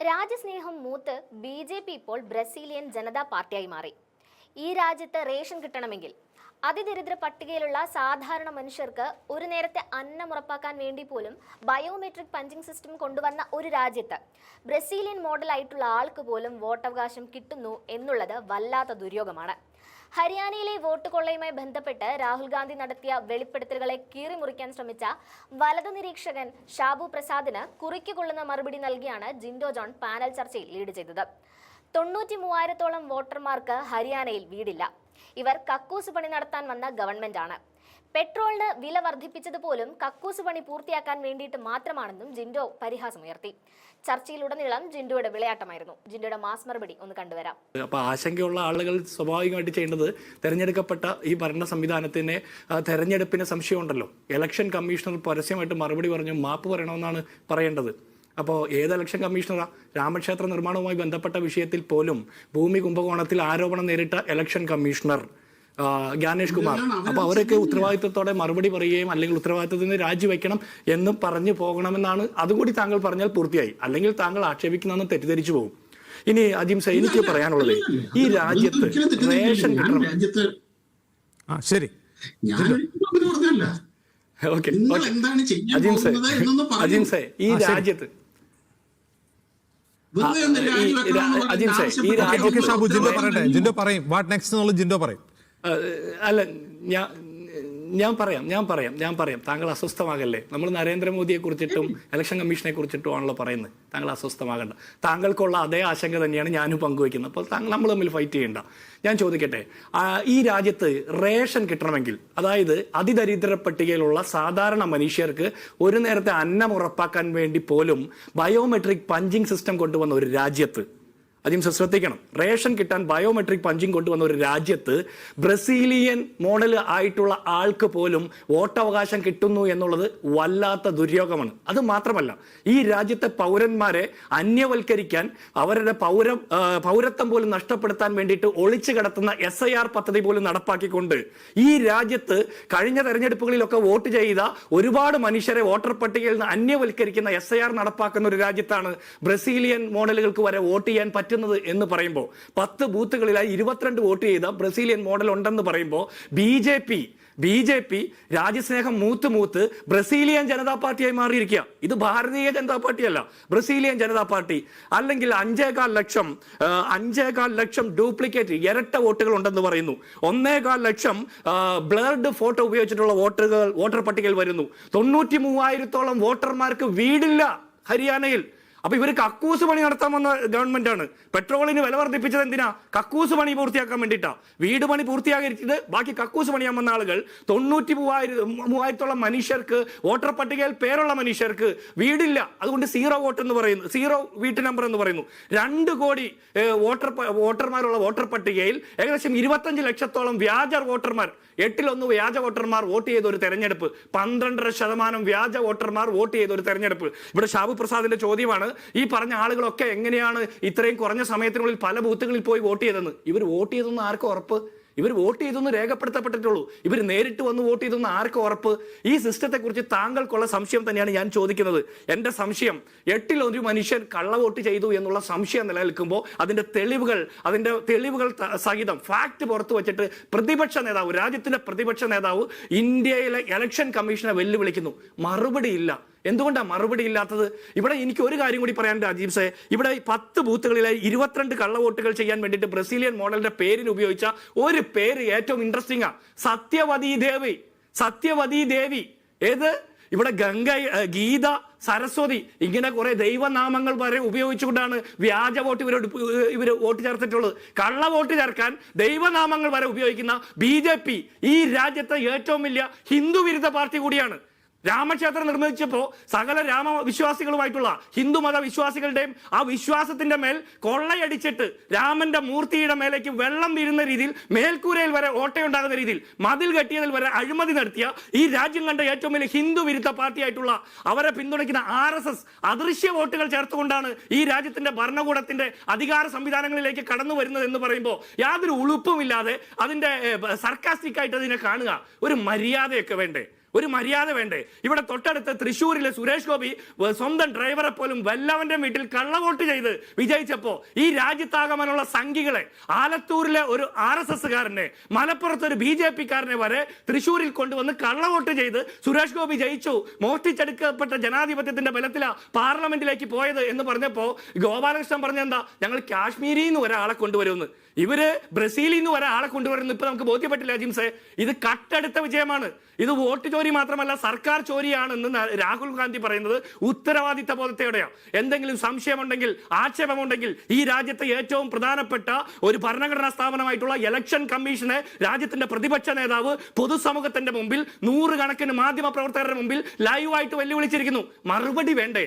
രാജ്യസ്നേഹം മൂത്ത് B J P ഇപ്പോൾ Brazilian Janata പാർട്ടിയായി മാറി. ഈ രാജ്യത്ത് റേഷൻ കിട്ടണമെങ്കിൽ അതിദരിദ്ര പട്ടികയിലുള്ള സാധാരണ മനുഷ്യർക്ക് ഒരു നേരത്തെ അന്നം ഉറപ്പാക്കാൻ വേണ്ടി പോലും ബയോമെട്രിക് പഞ്ചിങ് സിസ്റ്റം കൊണ്ടുവന്ന ഒരു രാജ്യത്ത് ബ്രസീലിയൻ മോഡലായിട്ടുള്ള ആൾക്ക് പോലും വോട്ടവകാശം കിട്ടുന്നു എന്നുള്ളത് വല്ലാത്ത ദുര്യോഗമാണ്. ഹരിയാനയിലെ വോട്ട് കൊള്ളയുമായി ബന്ധപ്പെട്ട് രാഹുൽ ഗാന്ധി നടത്തിയ വെളിപ്പെടുത്തലുകളെ കീറിമുറിക്കാൻ ശ്രമിച്ച വലതു നിരീക്ഷകൻ ഷാബു പ്രസാദിന് കുറിക്കുകൊള്ളുന്ന മറുപടി നൽകിയാണ് ജിൻഡോ ജോൺ പാനൽ ചർച്ചയിൽ ലീഡ് ചെയ്തത്. തൊണ്ണൂറ്റി മൂവായിരത്തോളം വോട്ടർമാർക്ക് ഹരിയാനയിൽ വീടില്ല. ഇവർ കക്കൂസ് പണി നടത്താൻ വന്ന ഗവൺമെന്റാണ്. പെട്രോളിന് വില വർദ്ധിപ്പിച്ചത് പോലും കക്കൂസ് പണി പൂർത്തിയാക്കാൻ വേണ്ടിയിട്ട് മാത്രമാണെന്നും ജിൻഡോ പരിഹാസമുയർത്തി ചർച്ചയിലുടനീളം ജിൻഡോയുടെ വിളയാട്ടമായിരുന്നു. ജിൻഡോയുടെ മാസ് മറുപടി ഒന്ന് കണ്ടുവരാം. അപ്പോൾ ആശങ്കയുള്ള ആളുകൾ സ്വാഭാവികമായിട്ട് ചെയ്യേണ്ടത് തെരഞ്ഞെടുക്കപ്പെട്ട ഈ ഭരണ സംവിധാനത്തിന് തെരഞ്ഞെടുപ്പിന് സംശയമുണ്ടല്ലോ. ഇലക്ഷൻ കമ്മീഷണർ പരസ്യമായിട്ട് മറുപടി പറഞ്ഞു മാപ്പ് പറയണമെന്നാണ് പറയേണ്ടത്. അപ്പോൾ ഏത് ഇലക്ഷൻ കമ്മീഷണറാ? രാമക്ഷേത്ര നിർമ്മാണവുമായി ബന്ധപ്പെട്ട വിഷയത്തിൽ പോലും ഭൂമി കുംഭകോണത്തിൽ ആരോപണം നേരിട്ട ഇലക്ഷൻ കമ്മീഷണർ. ആ, ജ്ഞാനേഷ് കുമാർ. അപ്പോൾ അവരൊക്കെ ഉത്തരവാദിത്തത്തോടെ മറുപടി പറയുകയും അല്ലെങ്കിൽ ഉത്തരവാദിത്തത്തിൽ നിന്ന് രാജിവെക്കണം എന്നും പറഞ്ഞു പോകണമെന്നാണ് അതുകൂടി താങ്കൾ പറഞ്ഞാൽ പൂർത്തിയായി. അല്ലെങ്കിൽ താങ്കൾ ആക്ഷേപിക്കുന്നതെന്ന് തെറ്റിദ്ധരിച്ചു പോകും. ഇനി ആദ്യം എനിക്ക് പറയാനുള്ളത് ഈ രാജ്യത്ത് റേഷൻ കിട്ടണം. ശരി. ഓക്കെ അജിം പോകുന്നത് എന്നൊന്ന് പറയൂ. ഈ. രാജ്യത്ത് ജിൻഡോ പറയട്ടെ. ജിൻഡോ പറയും. വാട്ട് നെക്സ്റ്റ് എന്നുള്ളത് ജിൻഡോ പറയും. അല്ല ഞാൻ ഞാൻ പറയാം ഞാൻ പറയാം ഞാൻ പറയാം. താങ്കൾ അസ്വസ്ഥമാകല്ലേ? നമ്മൾ നരേന്ദ്രമോദിയെ കുറിച്ചിട്ടും ഇലക്ഷൻ കമ്മീഷനെ കുറിച്ചിട്ടും ആണല്ലോ പറയുന്നത്. താങ്കൾ അസ്വസ്ഥമാകണ്ട. താങ്കൾക്കുള്ള അതേ ആശങ്ക തന്നെയാണ് ഞാനും പങ്കുവയ്ക്കുന്നത്. അപ്പോൾ താങ്കൾ നമ്മൾ തമ്മിൽ ഫൈറ്റ് ചെയ്യണ്ട. ഞാൻ ചോദിക്കട്ടെ ഈ രാജ്യത്ത് റേഷൻ കിട്ടണമെങ്കിൽ അതായത് അതിദരിദ്ര പട്ടികയിലുള്ള സാധാരണ മനുഷ്യർക്ക് ഒരു നേരത്തെ അന്നം ഉറപ്പാക്കാൻ വേണ്ടി പോലും ബയോമെട്രിക് പഞ്ചിങ് സിസ്റ്റം കൊണ്ടുവന്ന ഒരു രാജ്യത്ത് ആദ്യം ശ്രദ്ധിക്കണം. റേഷൻ കിട്ടാൻ ബയോമെട്രിക് പഞ്ചിങ് കൊണ്ടുവന്ന ഒരു രാജ്യത്ത് ബ്രസീലിയൻ മോഡൽ ആയിട്ടുള്ള ആൾക്ക് പോലും വോട്ടവകാശം കിട്ടുന്നു എന്നുള്ളത് വല്ലാത്ത ദുര്യോഗമാണ്. അത് മാത്രമല്ല ഈ രാജ്യത്തെ പൗരന്മാരെ അന്യവൽക്കരിക്കാൻ അവരുടെ പൗര പൗരത്വം പോലും നഷ്ടപ്പെടുത്താൻ വേണ്ടിയിട്ട് ഒളിച്ചു കിടത്തുന്ന എസ് ഐ ആർ പദ്ധതി പോലും നടപ്പാക്കിക്കൊണ്ട് ഈ രാജ്യത്ത് കഴിഞ്ഞ തെരഞ്ഞെടുപ്പുകളിലൊക്കെ വോട്ട് ചെയ്ത ഒരുപാട് മനുഷ്യരെ വോട്ടർ പട്ടികയിൽ നിന്ന് അന്യവൽക്കരിക്കുന്ന എസ് നടപ്പാക്കുന്ന ഒരു രാജ്യത്താണ് ബ്രസീലിയൻ മോഡലുകൾക്ക് വരെ വോട്ട് ചെയ്യാൻ പറ്റുന്നത് എന്ന് പറയുമ്പോൾ പത്ത് ബൂത്തുകളിലായി ഇരുപത്തിരണ്ട് വോട്ട് ചെയ്ത ബ്രസീലിയൻ മോഡൽ ഉണ്ടെന്ന് പറയുമ്പോൾ B J P B J P രാജ്യസ്നേഹം മൂത്ത് മൂത്ത് ബ്രസീലിയൻ ജനതാ പാർട്ടിയായി മാറിയിരിക്കുക. ഇത് ഭാരതീയ ജനതാ പാർട്ടിയല്ല. ബ്രസീലിയൻ ജനതാ പാർട്ടി അല്ലെങ്കിൽ അഞ്ചേകാൽ ലക്ഷം അഞ്ചേകാൽ ലക്ഷം ഡ്യൂപ്ലിക്കേറ്റ് ഇരട്ട വോട്ടുകൾ ഉണ്ടെന്ന് പറയുന്നു. ഒന്നേകാൽ ലക്ഷം ബ്ലർഡ് ഫോട്ടോ ഉപയോഗിച്ചിട്ടുള്ള വോട്ടുകൾ വോട്ടർ പട്ടികയിൽ വരുന്നു. തൊണ്ണൂറ്റി മൂവായിരത്തോളം വോട്ടർമാർക്ക് വീടില്ല ഹരിയാനയിൽ. അപ്പൊ ഇവർ കക്കൂസ് പണി നടത്താൻ വന്ന ഗവൺമെന്റ് ആണ്. പെട്രോളിന് വില വർദ്ധിപ്പിച്ചത് എന്തിനാ? കക്കൂസ് പണി പൂർത്തിയാക്കാൻ വേണ്ടിയിട്ടാ. വീട് പണി പൂർത്തിയാക്കിയിട്ട് ബാക്കി കക്കൂസ് പണിയാൻ വന്ന ആളുകൾ തൊണ്ണൂറ്റി മൂവായിരം മൂവായിരത്തോളം മനുഷ്യർക്ക് വോട്ടർ പട്ടികയിൽ പേരുള്ള മനുഷ്യർക്ക് വീടില്ല. അതുകൊണ്ട് സീറോ വോട്ട് എന്ന് പറയുന്നു സീറോ വീട്ട് നമ്പർ എന്ന് പറയുന്നു. രണ്ട് കോടി വോട്ടർ വോട്ടർമാരുള്ള വോട്ടർ പട്ടികയിൽ ഏകദേശം ഇരുപത്തഞ്ച് ലക്ഷത്തോളം വ്യാജ വോട്ടർമാർ എട്ടിലൊന്ന് വ്യാജ വോട്ടർമാർ വോട്ട് ചെയ്ത ഒരു തെരഞ്ഞെടുപ്പ് പന്ത്രണ്ടര ശതമാനം വ്യാജ വോട്ടർമാർ വോട്ട് ചെയ്ത ഒരു തെരഞ്ഞെടുപ്പ്. ഇവിടെ ഷാബു പ്രസാദിന്റെ ചോദ്യമാണ് ഈ പറഞ്ഞ ആളുകളൊക്കെ എങ്ങനെയാണ് ഇത്രയും കുറഞ്ഞ സമയത്തിനുള്ളിൽ പല ബൂത്തുകളിൽ പോയി വോട്ട് ചെയ്തെന്ന് ഇവർ വോട്ട് ചെയ്തെന്ന് ആർക്കും ഉറപ്പ്? ഇവർ വോട്ട് ചെയ്തൊന്ന് രേഖപ്പെടുത്തപ്പെട്ടിട്ടുള്ളൂ. ഇവർ നേരിട്ട് വന്ന് വോട്ട് ചെയ്തെന്ന് ആർക്കും ഉറപ്പ്? ഈ സിസ്റ്റത്തെക്കുറിച്ച് താങ്കൾക്കുള്ള സംശയം തന്നെയാണ് ഞാൻ ചോദിക്കുന്നത്. എന്റെ സംശയം എട്ടിൽ ഒരു മനുഷ്യൻ കള്ള വോട്ട് ചെയ്തു എന്നുള്ള സംശയം നിലനിൽക്കുമ്പോൾ അതിന്റെ തെളിവുകൾ അതിന്റെ തെളിവുകൾ സഹിതം ഫാക്ട് പുറത്തു വച്ചിട്ട് പ്രതിപക്ഷ നേതാവ് രാജ്യത്തിന്റെ പ്രതിപക്ഷ നേതാവ് ഇന്ത്യയിലെ ഇലക്ഷൻ കമ്മീഷനെ വെല്ലുവിളിക്കുന്നു. മറുപടി ഇല്ല. എന്തുകൊണ്ടാണ് മറുപടി ഇല്ലാത്തത്? ഇവിടെ എനിക്ക് ഒരു കാര്യം കൂടി പറയാൻ രാജീവ് സെ ഇവിടെ പത്ത് ബൂത്തുകളിലെ ഇരുപത്തിരണ്ട് കള്ളവോട്ടുകൾ ചെയ്യാൻ വേണ്ടിയിട്ട് ബ്രസീലിയൻ മോഡലിന്റെ പേരിന് ഉപയോഗിച്ച ഒരു പേര് ഏറ്റവും ഇൻട്രസ്റ്റിംഗ് ആ. സത്യവതി ദേവി. സത്യവതി ദേവി. ഏത്? ഇവിടെ ഗംഗ ഗീത സരസ്വതി ഇങ്ങനെ കുറെ ദൈവനാമങ്ങൾ വരെ ഉപയോഗിച്ചുകൊണ്ടാണ് വ്യാജ വോട്ട് ഇവരോട് ഇവർ വോട്ട് ചേർത്തിട്ടുള്ളത്. കള്ള വോട്ട് ചേർക്കാൻ ദൈവനാമങ്ങൾ വരെ ഉപയോഗിക്കുന്ന ബി ഈ രാജ്യത്തെ ഏറ്റവും വലിയ ഹിന്ദു വിരുദ്ധ പാർട്ടി കൂടിയാണ്. രാമക്ഷേത്രം നിർമ്മിച്ചപ്പോൾ സകല രാമവിശ്വാസികളുമായിട്ടുള്ള ഹിന്ദു ഹിന്ദുമത വിശ്വാസികളുടെയും ആ വിശ്വാസത്തിന്റെ മേൽ കൊള്ളയടിച്ചിട്ട് രാമന്റെ മൂർത്തിയുടെ മേലേക്ക് വെള്ളം വീഴുന്ന രീതിയിൽ മേൽക്കൂരയിൽ വരെ ഓട്ടയുണ്ടാകുന്ന രീതിയിൽ മതിൽ കെട്ടിയതിൽ വരെ അഴിമതി നടത്തിയ ഈ രാജ്യം കണ്ട ഏറ്റവും വലിയ ഹിന്ദു വിരുദ്ധ പാർട്ടിയായിട്ടുള്ള അവരെ പിന്തുണയ്ക്കുന്ന ആർ എസ് എസ് അദൃശ്യ വോട്ടുകൾ ചേർത്തുകൊണ്ടാണ് ഈ രാജ്യത്തിന്റെ ഭരണകൂടത്തിന്റെ അധികാര സംവിധാനങ്ങളിലേക്ക് കടന്നു വരുന്നത് എന്ന് പറയുമ്പോൾ യാതൊരു ഉളുപ്പുമില്ലാതെ അതിന്റെ സർക്കാസ്റ്റിക് ആയിട്ട് അതിനെ കാണുക. ഒരു മര്യാദയൊക്കെ വേണ്ടേ? ഒരു മര്യാദ വേണ്ടേ? ഇവിടെ തൊട്ടടുത്ത് തൃശ്ശൂരിലെ സുരേഷ് ഗോപി സ്വന്തം ഡ്രൈവറെ പോലും വല്ലവന്റെ വീട്ടിൽ കള്ളവോട്ട് ചെയ്ത് വിജയിച്ചപ്പോ ഈ രാജ്യത്താകമാനുള്ള സംഘികളെ ആലത്തൂരിലെ ഒരു ആർ എസ് എസ്സുകാരനെ മലപ്പുറത്ത് ഒരു ബി ജെ പിക്കാരനെ വരെ തൃശ്ശൂരിൽ കൊണ്ടുവന്ന് കള്ളവോട്ട് ചെയ്ത് സുരേഷ് ഗോപി ജയിച്ചു. മോഷ്ടിച്ചെടുക്കപ്പെട്ട ജനാധിപത്യത്തിന്റെ ബലത്തിലാ പാർലമെന്റിലേക്ക് പോയത് എന്ന് പറഞ്ഞപ്പോ ഗോപാലകൃഷ്ണൻ പറഞ്ഞ എന്താ ഞങ്ങൾ കാശ്മീരിൽ നിന്ന് ഒരാളെ കൊണ്ടുവരുമെന്ന്. ഇവർ ബ്രസീലിൽ നിന്ന് ഒരാളെ കൊണ്ടുവരുന്നു ഇപ്പൊ നമുക്ക് ബോധ്യപ്പെട്ടില്ല ജിംസെ. ഇത് കട്ടെടുത്ത വിജയമാണ്. ഇത് വോട്ട് ചോരി മാത്രമല്ല സർക്കാർ ചോരിയാണെന്ന് രാഹുൽ ഗാന്ധി പറയുന്നത് ഉത്തരവാദിത്ത ബോധത്തോടെയാണ് എന്തെങ്കിലും സംശയമുണ്ടെങ്കിൽ ആക്ഷേപമുണ്ടെങ്കിൽ ഈ രാജ്യത്തെ ഏറ്റവും പ്രധാനപ്പെട്ട ഒരു ഭരണഘടനാ സ്ഥാപനമായിട്ടുള്ള ഇലക്ഷൻ കമ്മീഷനെ രാജ്യത്തിന്റെ പ്രതിപക്ഷ നേതാവ് പൊതുസമൂഹത്തിന്റെ മുമ്പിൽ നൂറുകണക്കിന് മാധ്യമ പ്രവർത്തകരുടെ മുമ്പിൽ ലൈവായിട്ട് വെല്ലുവിളിച്ചിരിക്കുന്നു. മറുപടി വേണ്ടേ?